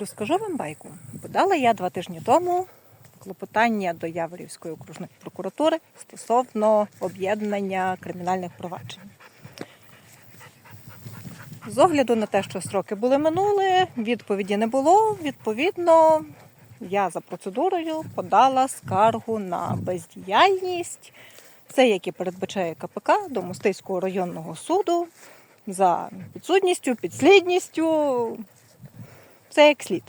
Розкажу вам байку. Подала я два тижні тому клопотання до Яворівської окружної прокуратури стосовно об'єднання кримінальних проваджень. З огляду на те, що строки були минули, відповіді не було. Відповідно, я за процедурою подала скаргу на бездіяльність. Це, як і передбачає КПК до Мостиського районного суду за підсудністю, підслідністю. Це як слід.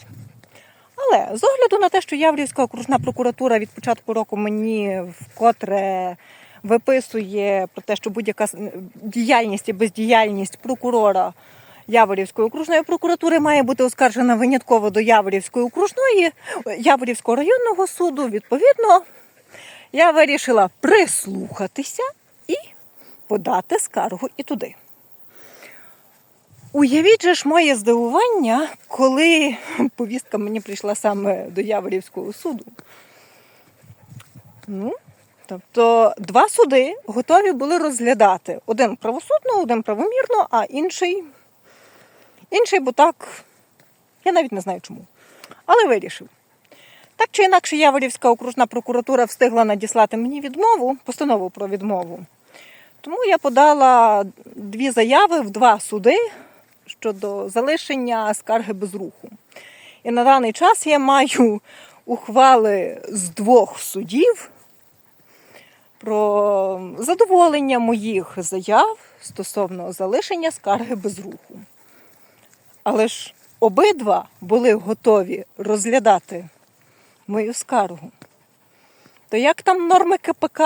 Але з огляду на те, що Яврівська окружна прокуратура від початку року мені вкотре виписує про те, що будь-яка діяльність і бездіяльність прокурора Яворівської окружної прокуратури має бути оскаржена винятково до Яворівської окружної Яворівського районного суду. Відповідно, я вирішила прислухатися і подати скаргу і туди. Уявіть же ж моє здивування, коли повістка мені прийшла саме до Яворівського суду. Ну, тобто два суди готові були розглядати. Один правосудно, один правомірно, а інший, інший, бо так, я навіть не знаю чому. Але вирішив. Так чи інакше, Яворівська окружна прокуратура встигла надіслати мені відмову, постанову про відмову. Тому я подала дві заяви в два суди щодо залишення скарги без руху. І на даний час я маю ухвали з двох судів про задоволення моїх заяв стосовно залишення скарги без руху. Але ж обидва були готові розглядати мою скаргу. То як там норми КПК?